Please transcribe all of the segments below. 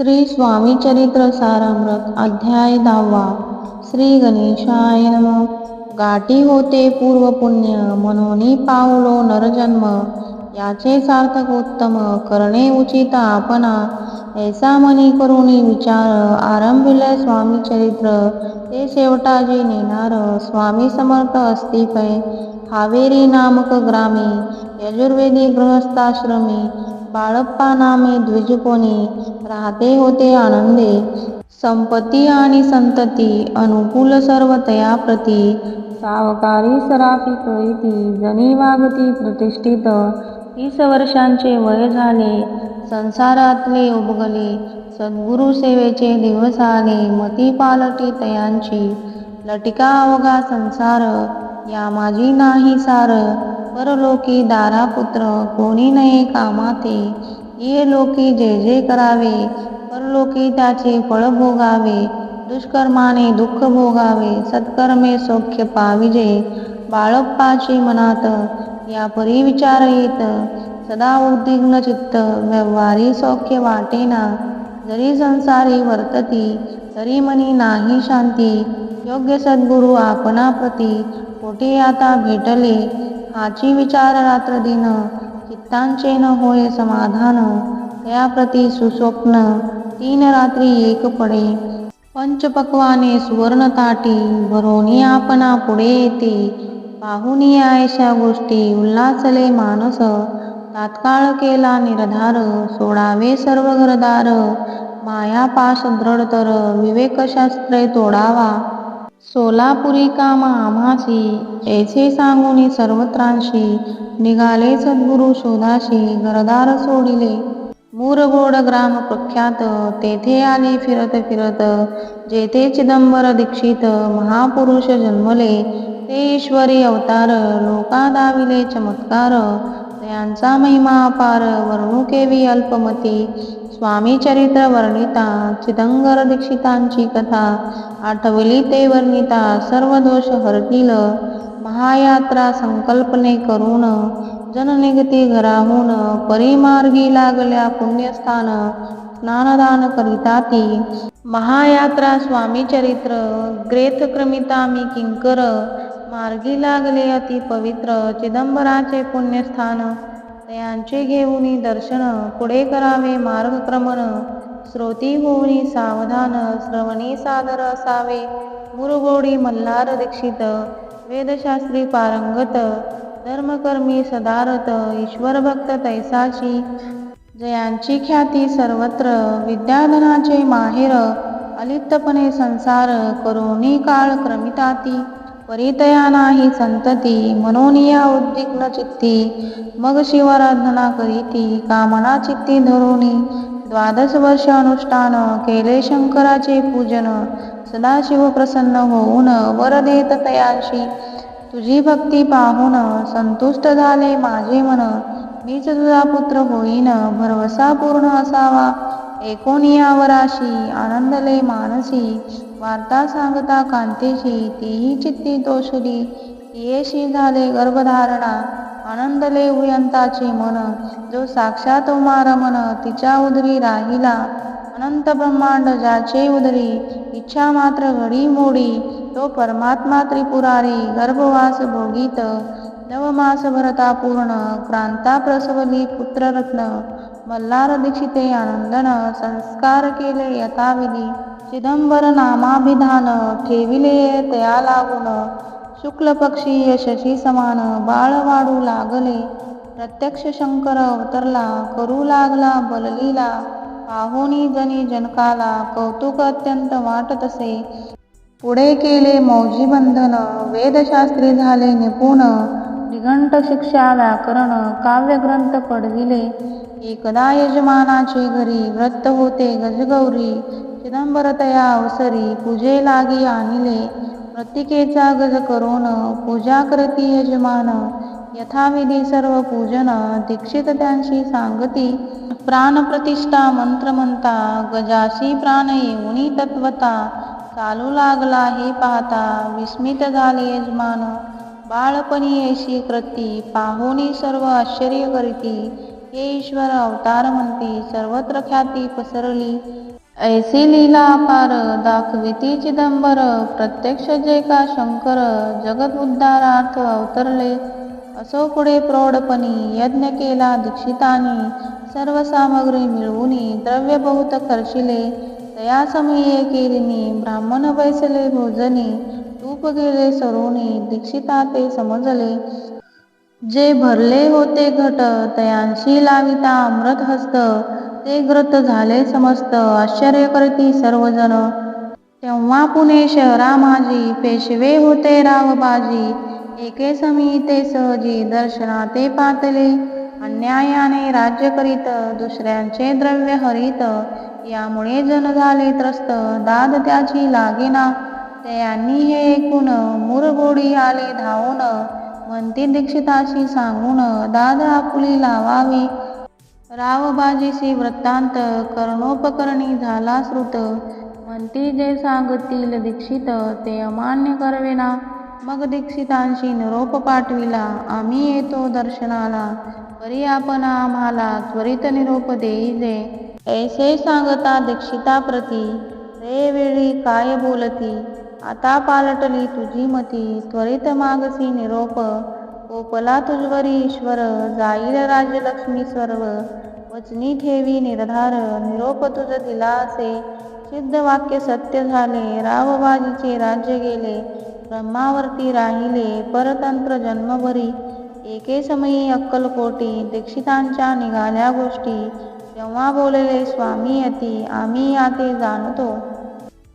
श्री स्वामी चरित्र सारामृत अध्याय दहावा. श्री गणेशाय नम. गाठी होते पूर्व पुण्य मनोनी पावलो नरजन्म याचे सार्थक उत्तम करणे उचित आपणा. ऐसा मनी करुणी विचार आरंभिले स्वामी चरित्र. ते शेवटाजी नेणार स्वामी समर्थ असती पै. हावेरी नामक ग्रामी यजुर्वेदी गृहस्थाश्रमी. बाळप्पा नामे द्विजकोणी राहते होते आनंदे. संपत्ती आणि संतती अनुकूल सर्व तयाप्रती सावकारी सराफी करीती जनी वागती प्रतिष्ठित. तीस वर्षांचे वय झाले संसारातले उबगले सद्गुरु सेवेचे दिवस आले मती पालटी तयांची. लटिका अवघा संसार या माझी नाही सार. परलोकी दारापुत्र कोणी नये कामाते. ये लोकी जे जे करावे परलोकी त्याचे फळ भोगावे. दुष्कर्माने दुःख भोगावे सत्कर्मे सौख्य पाविजे. बाळप्पाची मनात या परी विचार येत सदा उद्विग्न चित्त व्यवहारी सौख्य वाटेना. जरी संसारी वर्तती तरी मनी नाही शांती. योग्य सद्गुरु आपणाप्रती कोठे आता भेटले? हाची विचार रात्र दिन चित्तांचे न होय समाधान त्याप्रती सुस्वप्न तीन रात्री एक पडे. पंचपक्वाने सुवर्ण ताटी भरोनी आपणा पुढे येते. पाहुनी आयशा गोष्टी उल्हासले मानस तात्काळ केला निर्धार सोडावे सर्व घरदार. माया पाश दृढतर विवेकशास्त्रे तोडावा. सोलापुरी काम आम्हासी ऐसे सांगूनी सर्वत्रांशी निघाले सद्गुरु शोधाशी घरदार सोडिले. मुरगोड ग्राम प्रख्यात तेथे आले फिरत फिरत जेथे चिदंबर दीक्षित महापुरुष जन्मले. ते ईश्वरी अवतार लोका दाविले चमत्कार. त्यांचा महिमा अपार वर्णुकेवी अल्पमती. स्वामी चरित्र वर्णिता चिदंगर दीक्षितांची कथा आठवली ते वर्णिता सर्व दोष हरतील महायात्रा संकल्पने करून जननिगती घराहून परिमार्गी लागल्या पुण्यस्थान स्नानदान करिता ती. महायात्रा स्वामी चरित्र ग्रेथ क्रमिता मी किंकर मार्गी लागले अति पवित्र चिदंबराचे पुण्यस्थान. त्यांचे घेऊनी दर्शन पुढे करावे मार्गक्रमण. श्रोती होऊनी सावधान श्रवणी सादर असावे. मुरुगोडी मल्हार दीक्षित वेदशास्त्री पारंगत धर्मकर्मी सदारत ईश्वर भक्त तैसाची. जयांची ख्याती सर्वत्र विद्याधनाचे माहेर अलिप्तपणे संसार करोनी काळ क्रमिताती. परितया नाही संतती मनोनिया उद्विग्न चित्ती मग शिवाराधना करीती कामना चित्ती धरोनी द्वादश वर्ष अनुष्ठान केले शंकराचे पूजन सदाशिव प्रसन्न होऊन वर देत तयांशी तुझी भक्ती पाहून संतुष्ट झाले माझे मन मीच तुझा पुत्र होईन भरवसा पूर्ण असावा एकोणियावराशी आनंदले मानसी वार्ता सांगता कांतेशी तीही चित्ती तोषली तियेशी झाले गर्भधारणा आनंदले उयंताची मन. जो साक्षात उमारमन तिच्या उदरी राहिला. अनंत ब्रह्मांड ज्याचे उदरी इच्छा मात्र घडी मोडी. तो परमात्मा त्रिपुरारी गर्भवास भोगीत. नवमास भरता पूर्ण क्रांता प्रसवली पुत्ररत्न. मल्हार दीक्षिते आनंदन संस्कार केले यथाविधी. चिदंबर नामाभिधान ठेविले तया लागून शुक्ल पक्षी यशशी समान बाळ वाढू लागले. प्रत्यक्ष शंकर अवतरला करू लागला बललीला. पाहुनी जनी जनकाला कौतुक अत्यंत वाटत असे पुढे केले मौजी बंधन वेदशास्त्री झाले निपुण. निघंट शिक्षा व्याकरण काव्यग्रंथ पडविले एकदा यजमानाचे घरी व्रत होते गजगौरी. चिदंबरतया अवसरी पूजे लागी आणिले. प्रतिकेचा गज करून पूजा करती यजमान. यथाविधी सर्व पूजन दीक्षित त्यांशी सांगती. प्राणप्रतिष्ठा मंत्र म्हणता गजाशी प्राण येऊनी तत्वता. चालू लागला हे पाहता विस्मित झाले यजमान. बाळपणी येशी कृती पाहुनी सर्व आश्चर्य करीती. हे ईश्वर अवतार म्हणते सर्वत्र ख्याती पसरली. ऐसी लीला अपार दाखविती चिदंबर प्रत्यक्ष जे का शंकर जगत उद्धारार्थ अवतरले. असो पुढे प्रौढपणी यज्ञ केला दीक्षितानी सर्व सामग्री मिळवूनी द्रव्य बहुत खर्चिले. तया समये केलिनी ब्राह्मण बैसले भोजनी तूप गेले सरोनी दीक्षिता ते समजले. जे भरले होते घट तयांशी लाविता अमृत हस्त. ते ग्रत झाले समस्त आश्चर्य करती सर्वजण. तेव्हा पुणे शहरा माझी पेशवे होते रावबाजी. एके समी ते सहजी दर्शना ते पातले. अन्यायाने राज्य करीत दुसऱ्यांचे द्रव्य हरित. यामुळे जन झाले त्रस्त दाद त्याची लागेना. त्यांनी हे ऐकून मुरगोडी आले धावून. म्हणती दीक्षिताशी सांगून दाद आपुली लावावी रावबाजीशी वृत्तांत कर्णोपकरणी झाला श्रुत. म्हणती जे सांगतील दीक्षित ते अमान्य करवेना. मग दीक्षितांशी निरोप पाठविला आम्ही येतो दर्शनाला. परी आपण आम्हाला त्वरित निरोप देईजे ऐसे सांगता दीक्षिताप्रती रे वेळी काय बोलती? आता पालटली तुझी मती त्वरित मागसी निरोप. कोपला तुझवरी ईश्वर जाईल राजलक्ष्मी सर्व. वचनी ठेवी निर्धार निरोप तुझ दिला असे सिद्ध वाक्य सत्य झाले रावबाजीचे राज्य गेले. ब्रह्मावरती राहिले परतंत्र जन्मभरी. एके समयी अक्कलकोटी दीक्षितांच्या निघाल्या गोष्टी. तेव्हा बोलले स्वामी अति आम्ही याते जाणतो.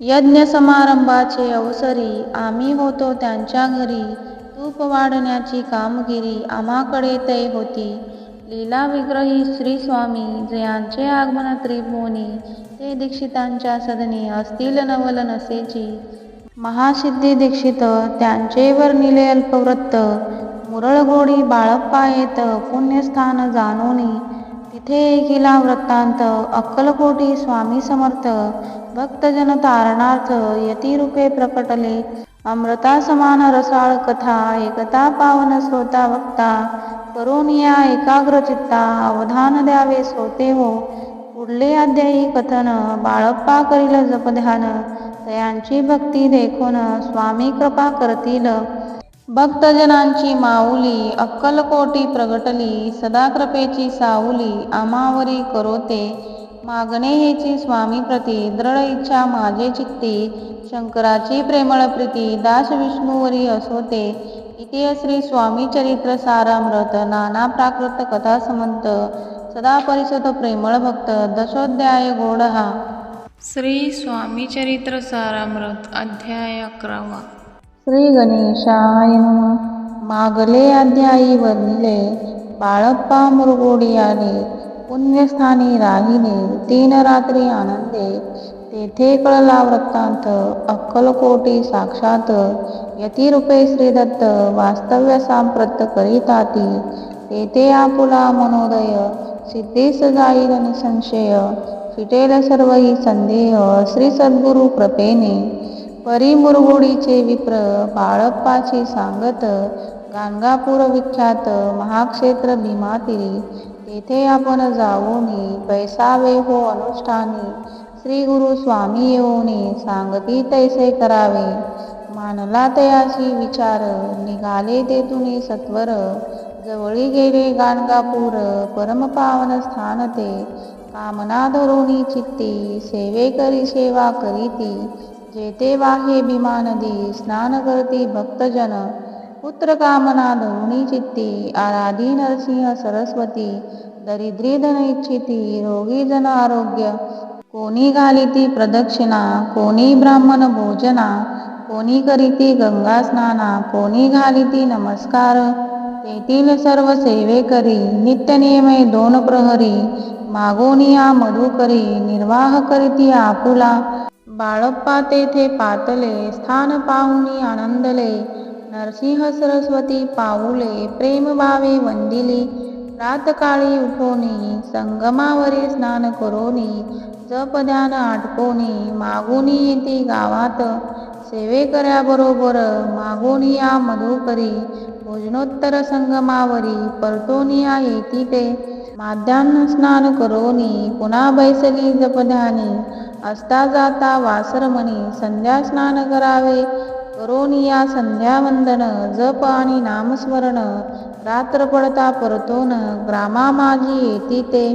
यज्ञ समारंभाचे अवसरी आम्ही होतो त्यांच्या घरी. तूप वाढण्याची कामगिरी आम्हाकडे तय होती. लीला विग्रही श्री स्वामी जयांचे आगमन त्रिभुवनी. ते दीक्षितांच्या सदनी असतील नवल नसेची. महासिद्धी दीक्षित त्यांचे निले अल्पवृत्त. मुरळगोडी बाळप्पा येत पुण्यस्थान जाणोनी. तिथे गेला वृत्तांत. अक्कलकोटी स्वामी समर्थ. भक्तजन तारणार्थ यतिरूपे प्रकटले. अमृता समान रसाळ कथा एकता पावन श्रोता वक्ता. करोनिया एकाग्र चित्ता अवधान द्यावे श्रोते हो. पुढले अध्यायी कथन बाळप्पा करील जपध्यान. तयांची भक्ती देखून स्वामी कृपा करतील. भक्तजनांची माऊली अक्कलकोटी प्रगटली सदाकृपेची साऊली आमावरी करोते. मागणे हेची स्वामी प्रती दृढ इच्छा माझे चित्ती. शंकराची प्रेमळ प्रीती दास विष्णूवरी असोते. इति श्री स्वामी चरित्र सारामृत नाना प्राकृत कथा समंत. सदा परिसत प्रेमळ भक्त दशोध्याय गोडहा. श्री स्वामी चरित्र सारामृत अध्याय अकरावा. श्री गणेशाय मागले अध्यायी वनिले बाळप्पा मुरगोडी आले पुण्यस्थानी राहिले तीन रात्री आनंदे तेथे कळला वृत्तांत अक्कलकोटी साक्षात यतिरूपे श्रीदत्त वास्तव्य सांप्रत करीताती तेथे आपुला मनोदय सिद्धीस जाईल निसंशय फिटेल सर्व ही संदेह श्री सद्गुरु कृपेने परिमुरगुडीचे विप्र बाळप्पाची सांगत गाणगापूर विख्यात महाक्षेत्र भीमातिरी तेथे आपण जाऊनी पैसावे हो अनुष्ठानी. श्री गुरु स्वामी येऊनी सांगती तैसे करावे. मानला तयाशी विचार निघाले तेथून सत्वर. जवळी गेले गाणगापूर परमपावन स्थान ते. कामना धरुणी चित्ती सेवे करी सेवा करीती. जेते वाहे भीमा नदी स्नान करती भक्तजन पुत्र कामना धरुणी चित्ती आराधी नरसिंह सरस्वती दरिद्री धन इच्छिती रोगी जन आरोग्य कोणी घालिती प्रदक्षिणा कोणी ब्राह्मण भोजना कोणी करीती गंगा स्नाना कोणी घालिती नमस्कार तेथील सर्व सेवे करी नित्यनियमे दोन प्रहरी मागोनिया मधुकरी निर्वाह करीती आपुला बाळप्पा तेथे पातले स्थान पाहुनी आनंदले. नरसिंह सरस्वती पाऊले प्रेमभावे वंदिली. प्रातकाळी उठोनी संगमावरी स्नान करोनी. जपध्यान आटकोनी मागोनी येते गावात. सेवेकऱ्याबरोबर मागोनिया मधुकरी. भोजनोत्तर संगमावरी परतोनिया येती ते. माध्यान्न स्नान करोनी पुन्हा बैसली जपध्यानी असता जाता वासरमणी संध्या स्नान करावे करोनी या संध्या वंदन जप आणि नामस्मरण रात्र पडता परतोन ग्रामा माझी येती ते.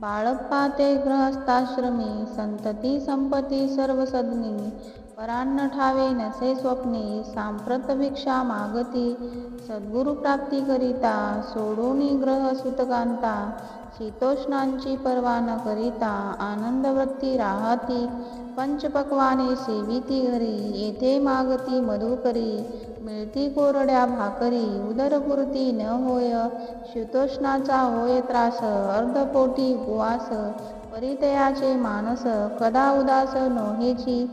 बाळप्पा ते गृहस्थाश्रमी संतती संपती सर्व सदनी परान्न ठावे नसे स्वप्ने सांप्रत भिक्षा मागती सद्गुरु प्राप्ती करिता सोडूनी ग्रह सुतकांता शीतोष्णांची पर्वा न करिता आनंद वृत्ती राहती पंचपक्वाने सेविती घरी येथे मागती मधुकरी मिळती कोरड्या भाकरी उदरपुरती न होय शीतोष्णाचा होय त्रास अर्धपोटी उपवास परितयाचे मानस कदा उदास नोहेची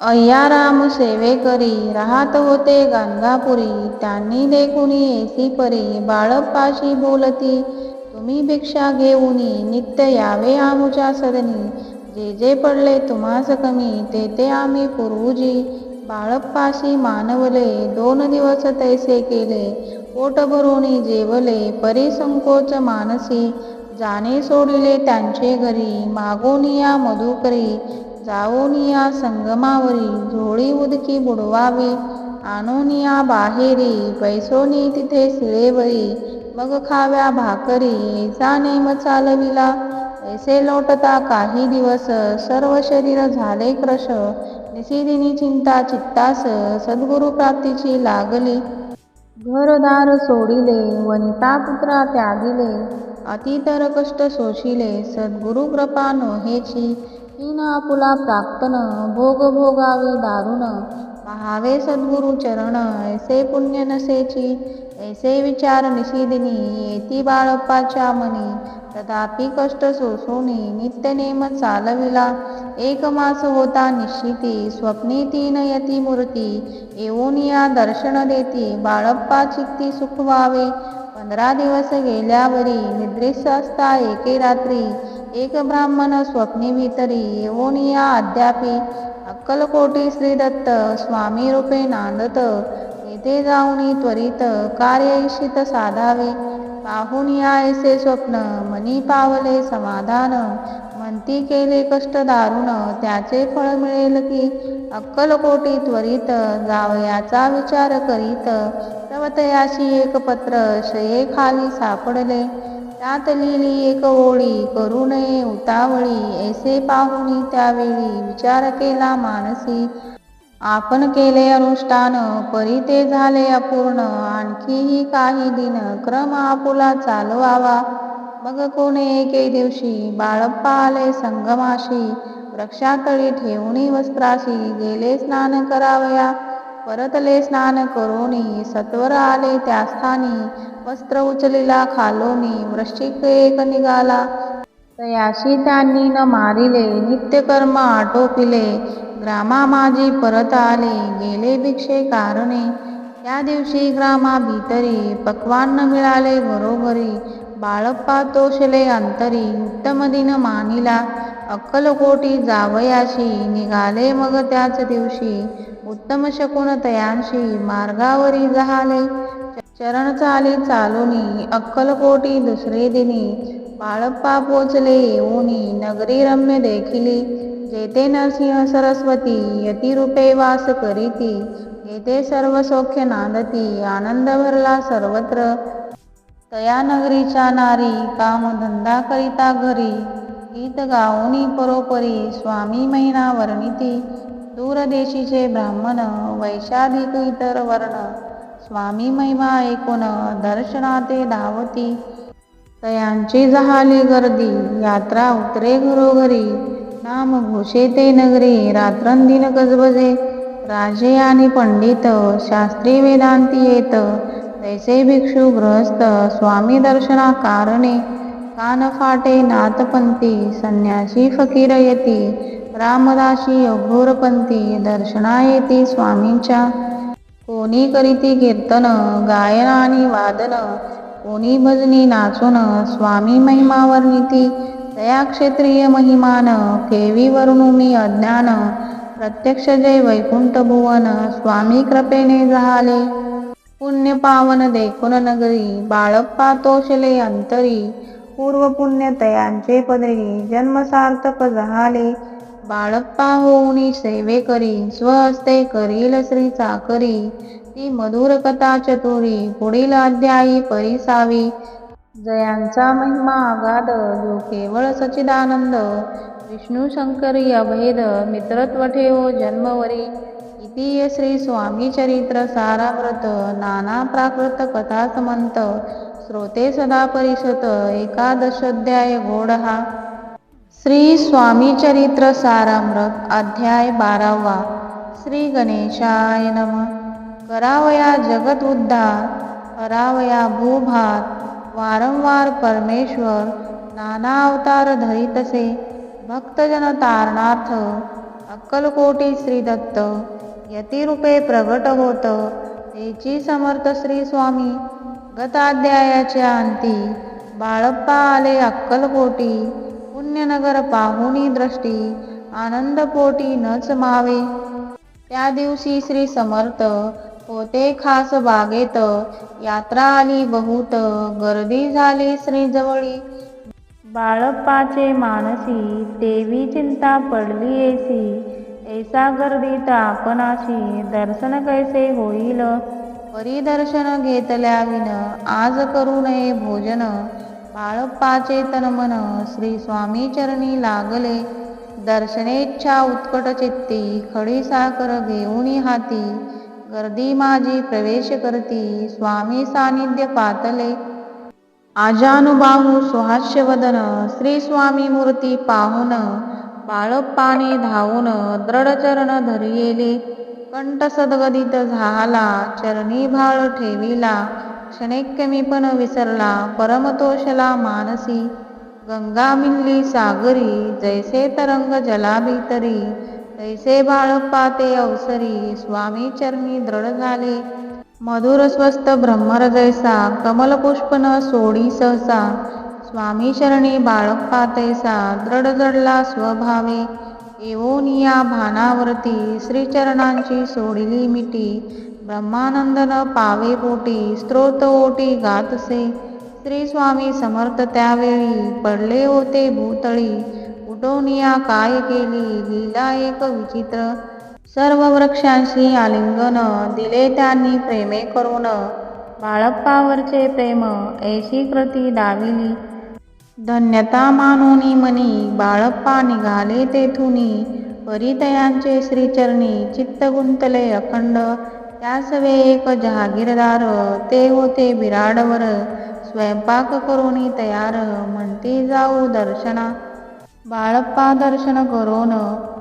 अय्याराम सेवे करी राहत होते गाणगापुरी. त्यांनी देखुनी येसी परी बाळप्पाशी बोलती तुम्ही भिक्षा घेऊनी नित्य यावे आमुच्या सदनी. जे जे पडले तुम्हास कमी ते ते आम्ही पुरवुजी. बाळप्पाशी मानवले दोन दिवस तैसे केले. पोट भरूनी जेवले परी संकोच मानसी. जाणे सोडिले त्यांचे घरी मागोनिया मधुकरी. जाऊनिया संगमावरी झोळी उदकी बुडवावी. आणोनिया बाहेरी पैसोनी तिथे सिळेवरी मग खाव्या भाकरी ऐसा नेम चालविला ऐसे लोटता काही दिवस सर्व शरीर झाले क्रश. निशिदिनी चिंता चित्तास सद्गुरु प्राप्तीची लागली. घरदार सोडिले वनिता पुत्रा त्यागिले. अतितर कष्ट सोशिले सद्गुरु कृपा नोहेची. तीन आपुला प्राक्तन भोग भोगावे दारुण. पहावे सद्गुरु चरण ऐसे पुण्य नसेची ऐसे विचार निशिदिनी येती बाळप्पाच्या मनी. तथापि कष्ट सोसोनी नित्यनेम चालविला. एक मास होता निश्चिती स्वप्नी तीन यती मूर्ती. येऊनिया दर्शन देती बाळप्पा चित्ती सुखवावे. पंधरा दिवस गेल्यावरी निद्रिस्त असता एके रात्री. एक ब्राह्मण स्वप्नी भीतरी येऊनिया अद्यापी अक्कलकोटी श्री दत्त स्वामी रूपे नांदत. येथे जाऊनी त्वरित कार्यशित साधावे. पाहून ऐसे स्वप्न मनी पावले समाधान. म्हणती केले कष्ट दारुण त्याचे फळ मिळेल की? अक्कलकोटी त्वरित जावयाचा विचार करीत तवतयाशी एक पत्र शये खाली सापडले. त्यात लिहिली एक ओळी करू नये उतावळी. ऐसे पाहुनी त्यावेळी विचार केला मानसी. आपण केले अनुष्ठान परी ते झाले अपूर्ण. आणखीही काही दिन क्रम आपुला चालवावा. मग कोणे एके दिवशी बाळप्पा आले संगमाशी. वृक्षातळी ठेवणी वस्त्राशी गेले स्नान करावया. परतले स्नान करोनी सत्वर आले त्या स्थानी वस्त्र उचलिला खालोनी वृश्चिक एक निघाला. तयाशी त्यांनी न मारिले नित्यकर्म आटोपिले. ग्रामा माझी परत आले गेले भिक्षे कारणे. त्या दिवशी ग्रामा भीतरी पक्वान मिळाले घरोघरी बाळप्पा तोषले अंतरी उत्तम दिन मानिला. अक्कलकोटी जावयाशी निघाले मग त्याच दिवशी. उत्तम शकुन तयांशी मार्गावरी जहाले. चरण चाली चालुनी अक्कलकोटी दुसरे दिनी बाळप्पा पोचले येऊनी नगरी रम्य देखिली. जेते नरसिंह सरस्वती यतिरूपे वास करीती. येते सर्व सौख्य नांदती आनंद भरला सर्वत्र. तया नगरीच्या नारी काम धंदा करिता घरी. गीत गाऊनी परोपरी स्वामी महिना वर्णिती. दूरदेशीचे ब्राह्मण वैशाधिक इतर वर्ण स्वामी महिमा ऐकून दर्शनाते धावती. तयांची जहाली गर्दी यात्रा उतरे घरोघरी. नाम घोषे ते नगरी रात्रंदिन गजबजे. राजे आणि पंडित शास्त्री वेदांती येत. तैसे भिक्षू गृहस्थ स्वामी दर्शना कारणे कान फाटे नाथपंथी संन्यासी फकीर येती. रामदासी अघोरपंथी दर्शना येते स्वामींच्या. कोणी करीती कीर्तन गायन आणि वादन कोणी भजनी नाचून स्वामी महिमा वर्णिती तया क्षेत्रीय महिमान केवी मी अज्ञान प्रत्यक्ष जय वैकुंठ भुवन स्वामी कृपेने झाले पुण्य पावन देखुन नगरी बाळप्पा तोषले अंतरी पूर्वपुण्य तयांचे पदरी जन्मसार्थक झाले बाळप्पा होऊनी सेवे करी स्वहस्ते करील श्री चाकरी. ती मधुर कथा चतुरी पुढील अध्यायी परिसावी. जयांचा महिमा अगाध जो केवळ सचिदानंद विष्णू शंकरी अभेद मित्रत्व ठेवो जन्मवरी. इति श्री स्वामी चरित्र सारामृत नाना प्राकृत कथा समंत. श्रोते सदा परिषत एकादशोध्याय गोड हा श्री स्वामी चरित्र सारामृत अध्याय बारावा. श्री गणेशाय नम. करावया जगत उद्धार करावया भूभात वारंवार परमेश्वर नाना अवतार धरितसे भक्तजन तारणार्थ अक्कलकोटी श्री दत्त यतिरूपे प्रगट होत तेची समर्थ श्री स्वामी. गताध्यायाच्या अंती बाळप्पा आले अक्कलकोटी पुण्यनगर पाहुनी दृष्टी आनंदपोटी नच मावे. त्या दिवशी श्री समर्थ होते खास बागेत यात्रा आली बहुत गर्दी झाली श्री जवळी बाळप्पाचे मानसी देवी चिंता पडली येसी ऐसा गर्दीत आपणाशी दर्शन कैसे होईल? परिदर्शन घेतल्या विन आज करू नये भोजन. बाळप्पाचे तन मन श्री स्वामी चरणी लागले. दर्शनेच्छा उत्कट चित्ती खडी साखर घेऊनी हाती. गर्दी माझी प्रवेश करती स्वामी सानिध्य पातले. आजानुबाहू सुहास्य वदन श्री स्वामी मूर्ती पाहुन बाळप्पाने धावून दृढ चरण धरियेले. कंठ सदगदित झाला चरणी भाळ ठेविला. क्षणेक पण विसरला परमतोषला मानसी. गंगा मिल्ली सागरी जैसे तरंग जलाभितरी तैसे बाळप्पा ते अवसरी स्वामी चरणी दृढ झाले. मधुर स्वस्त ब्रह्मर जैसा कमलपुष्प न सोडी सहसा. स्वामी शरणी बाळप्पा तैसा दृढ जडला स्वभावे. एवोनिया भानावरती श्रीचरणांची सोडिली मिटी. ब्रह्मानंदन पावे पोटी स्त्रोत ओटी गातसे. श्री स्वामी समर्थ त्यावेळी पडले होते भूतळी. उठवनिया काय केली लीला एक विचित्र. सर्व वृक्षांशी आलिंगन दिले त्यांनी प्रेमे करून. बाळप्पावरचे प्रेम ऐशी कृती दाविली. धन्यता मानोनी मनी बाळप्पा निघाले तेथुनी. परितयांचे श्रीचरणी चित्त गुंतले अखंड. त्यासवे एक जहागीरदार ते होते बिराडवर. स्वयंपाक करून तयार म्हणती जाऊ दर्शना. बाळप्पा दर्शन करून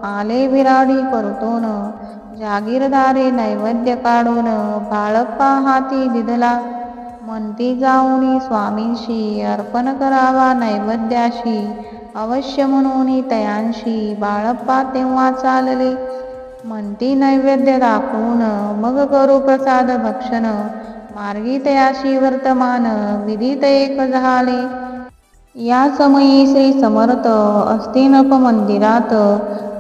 आले विराडी परतोन. जागीरदारे नैवेद्य काढून बाळप्पा हाती दिधला म्हणती जाऊनी स्वामींशी अर्पण करावा नैवेद्याशी. अवश्य म्हणून तयांशी बाळप्पा तेव्हा चालले. म्हणती नैवेद्य दाखवून मग करू प्रसाद भक्षण. मार्गी तयाशी वर्तमान विधित एक झाले. या समयी श्री समर्थ अस्तिनप मंदिरात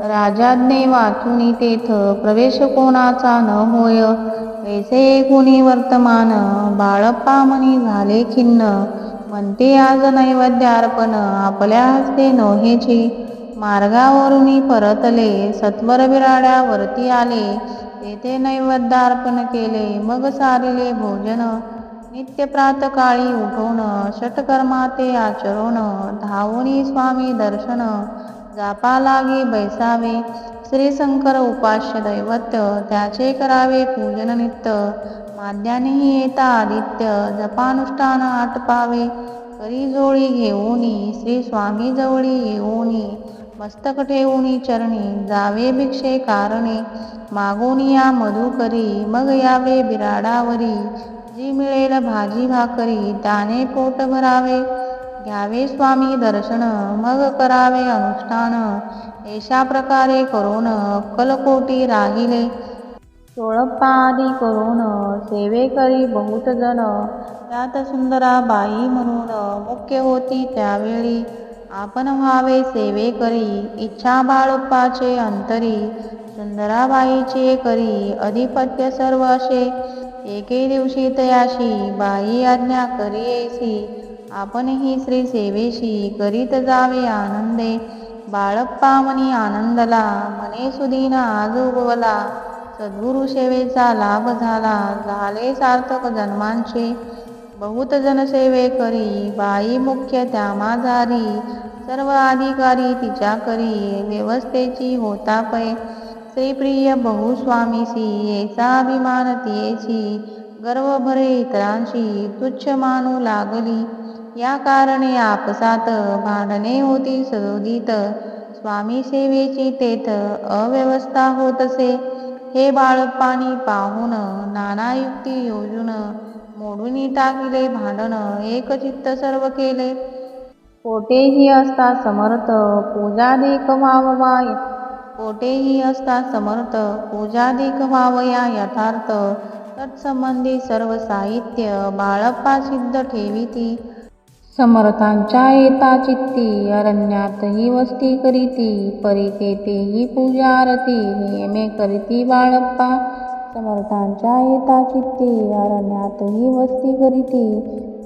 राजाज्ञे वाचून तेथ प्रवेश कोणाचा न होय. ऐसे कुणी वर्तमान बाळप्पा मनी झाले खिन्न. म्हणते आज नैवेद्यार्पण आपल्या हस्ते नोहेची. मार्गावरून परतले. सत्वर बिराड्यावरती आले. तेथे नैवेद्यार्पण केले. मग सारिले भोजन नित्य प्रातकाळी उठवणं षटकर्माते आचरण धावुनी स्वामी दर्शन जापा लागे बैसावे श्री शंकर उपास्य दैवत्य त्याचे करावे पूजन नित्य माद्यानेही येता आदित्य जपानुष्ठान आटपावे करी जोळी घेऊनी श्री स्वामी जवळी येऊनी मस्तक ठेवणी चरणी जावे भिक्षे कारणे मागोनी या मधुकरी मग यावे बिराडावरी जी मिळेल भाजी भाकरी दाने पोट भरावे. घ्यावे स्वामी दर्शन मग करावे अनुष्ठान अशा प्रकारे करून अक्कलकोटी राहिले. सोळप्पा आदी करून सेवे करी बहुत जण त्यात सुंदरा बाई म्हणून मुख्य होती त्यावेळी. आपण व्हावे सेवे करी इच्छा बाळप्पाचे अंतरी सुंदराबाईचे करी अधिपत्य सर्व असे. एके दिवशी तयाशी बाई आज्ञा करी येसी आपणही श्री सेवेशी करीत जावे आनंदे. बाळप्पा मनी आनंदला मने सुदीन आज उगवला सद्गुरु सेवेचा लाभ झाला झाले सार्थक जन्मांचे. बहुत जनसेवे करी बाई मुख्य त्या माझारी सर्व अधिकारी तिच्या करी व्यवस्थेची होता पै. श्रीप्रिय बहुस्वामीसी येचा अभिमान तियेची. गर्व भरे इतरांशी तुच्छ मानू लागली. या कारणे आपसात भांडणे होती सदोदित. स्वामी सेवेची तेथ अव्यवस्था होत असे हे बाळप्पानी पाहून नाना युक्ती योजून मोडून टाकिले भांडण एक चित्त सर्व केले. कोठेही असता समर्थ पूजाधिक व्हावया कोठेही असता समर्थ पूजाधिक व्हावया यथार्थ. तत्संबंधी सर्व साहित्य बाळप्पा सिद्ध ठेविती. समर्थांच्या येता चित्ती अरण्यातही वस्ती करीती. परी तेथेही पूजा आरती नियमे करीती बाळप्पा. समर्थांच्या येता चित्ती अरण्यातही वस्ती करीती.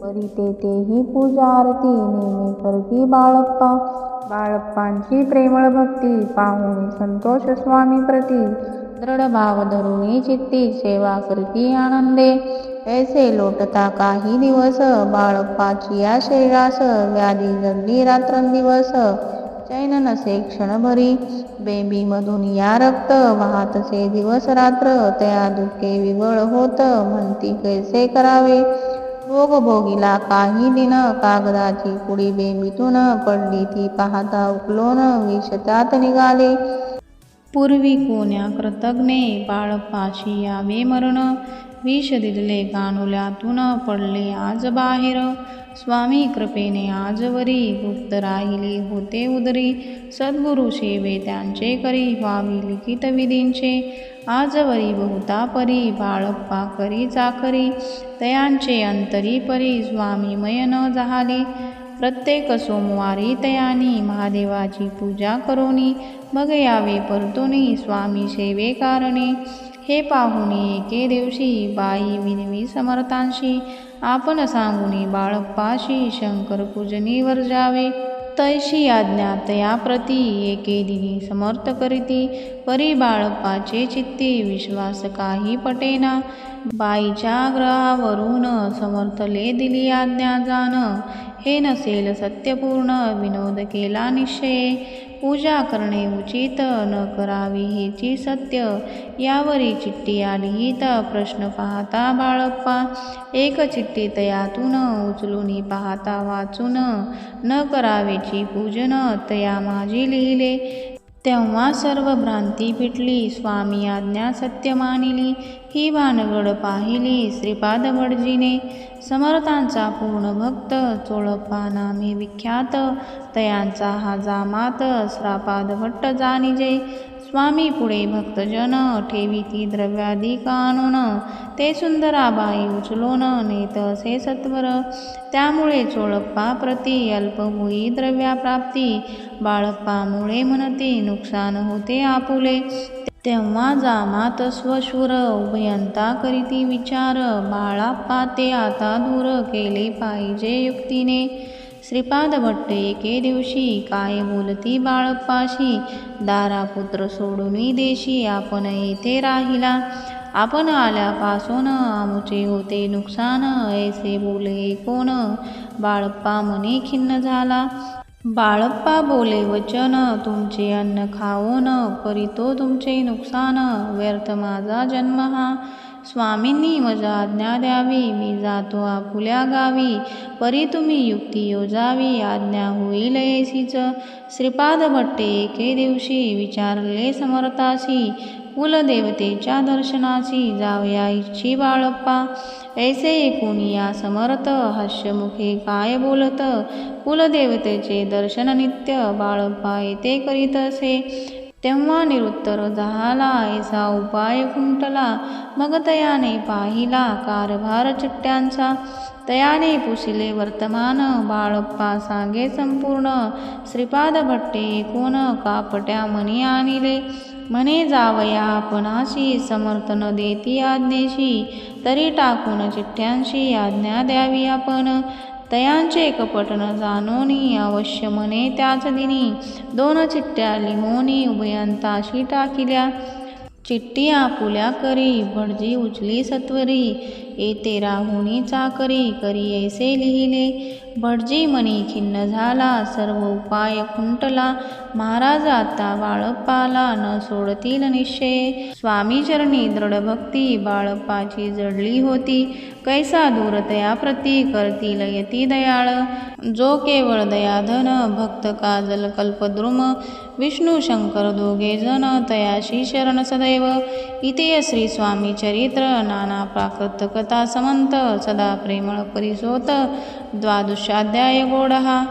परी तेथेही पूजा आरती नेमे करती बाळप्पा. बाळप्पांची प्रेमळ भक्ती पाहून संतोष स्वामी प्रती. दृढ भाव धरुणी चित्ती सेवा करती आनंदे. ऐसे लोटता काही दिवस बाळप्पाची या शरीरास व्याधी जगली रात्रंदिवस. चैन नसे क्षणभरी? बेबीमधून या रक्त वाहतसे दिवस रात्र त्या दुःखे विवळ होत म्हणती कैसे करावे? भोग भोगीला काही दिन कागदाची पुडी बेबीतून पडली ती पाहता उकलोन विष त्यात निघाले. पूर्वी कोण्या कृतज्ञे बाळपाशी यावे मरण विष दिले कानुल्यातून पडले आज बाहेर. स्वामी कृपेने आजवरी गुप्त राहिले होते उदरी. सद्गुरु सेवे त्यांचे करी व्हावी लिखित विधींचे. आजवरी बहुता परी बाळप्पा करी चाकरी. तयांचे अंतरी परी स्वामीमय न झाले प्रत्येक सोमवारी तयानी महादेवाची पूजा करोनी. मग यावे परतोनी स्वामी सेवे कारणे. हे पाहुणे एके दिवशी बाई विनवी समर्थांशी आपण सांगुनी बाळप्पाशी शंकर पूजनीवर जावे. तैशी आज्ञा तया प्रती एके दिनी समर्थ करीती परी बाळप्पाचे चित्ते विश्वास काही पटेना. बाईच्या ग्रहावरून समर्थले दिली आज्ञा जाण. हे नसेल सत्यपूर्ण विनोद केला निश्चय. पूजा करणे उचित न करावी हेची सत्य. यावरी चिठ्ठी आलिहित प्रश्न पाहता बाळप्पा एक चिठ्ठी तयातून उचलून पाहता वाचून. न करावेची पूजन तया माझी लिहिले. तेव्हा सर्व भ्रांती पिटली. स्वामी आज्ञा सत्य मानिली. ही भानगड पाहिली श्रीपाद भटजीने. समर्थांचा पूर्ण भक्त चोळप्पा नामे विख्यात. तयांचा हा जामात श्रापाद भट्ट जानिजे स्वामी पुढे भक्तजन ठेविती द्रव्यादी कानून. ते सुंदराबाई उचलोन नेत असे सत्वर. त्यामुळे चोळप्पा प्रती अल्प होई द्रव्याप्राप्ती. बाळप्पामुळे म्हणते नुकसान होते आपुले. तेव्हा जामात स्वशूर उभयंता करीती विचार. बाळाप्पा ते आता दूर केले पाहिजे युक्तीने. श्रीपाद भट्ट एके दिवशी काय बोलती बाळप्पाशी? दारापुत्र सोडून देशी आपण येथे राहिला. आपण आल्यापासून आमचे होते नुकसान ऐसे बोले कोण? बाळप्पा मने खिन्न झाला. बाळप्पा बोले वचन तुमचे अन्न खाऊन परितो तुमचे नुकसान व्यर्थ माझा जन्म हा. स्वामींनी मजा आज्ञा द्यावी. मी जातो आपुल्या गावी. परी तुम्ही युक्ती योजावी. आज्ञा होईल येसीच श्रीपाद भट्टे एके दिवशी विचारले समर्थाशी. कुलदेवतेच्या दर्शनाची जावया इच्छी बाळप्पा. ऐसे ऐकून या समर्थ हास्यमुखे काय बोलत? कुलदेवतेचे दर्शन नित्य बाळप्पा येथे करीत असे. तेव्हा निरुत्तर झाला ऐसा उपाय खुंटला. मग तयाने पाहिला कारभार चिट्ट्यांचा. तयाने पुसिले वर्तमान बाळप्पा सांगे संपूर्ण. श्रीपाद भट्टे कोण कापट्या मनी आणिले? म्हणे जावया आपणाशी समर्थन देती आज्ञेशी. तरी टाकून चिठ्ठ्यांशी आज्ञा द्यावी आपण. तयांचे कपटन जाणोनी अवश्य मने त्याच दिनी. दोन चिठ्ठ्या लिहोनी उभयंताशी टाकिल्या चिठ्ठी आपुल्या करी भटजी उचली सत्वरी. येते राहुनी चाकरी करी ऐसे लिहिले. भटजी मनी खिन्न झाला सर्व उपाय खुंटला. महाराज आता बाळप्पाला न सोडतील निश्चय. स्वामी चरणी दृढ भक्ती बाळप्पाची जडली होती. कैसा दूरतया प्रती करतील यती दयाळ. जो केवळ दयाधन भक्त काजल कल्पद्रुम. विष्णू शंकर दोघे जन तयाशी शरण सदैव. इथे श्री स्वामी चरित्र नाना प्राकृत भगवता समंत सदा प्रेमळ परिसोत द्वादशाध्याय गोडहा।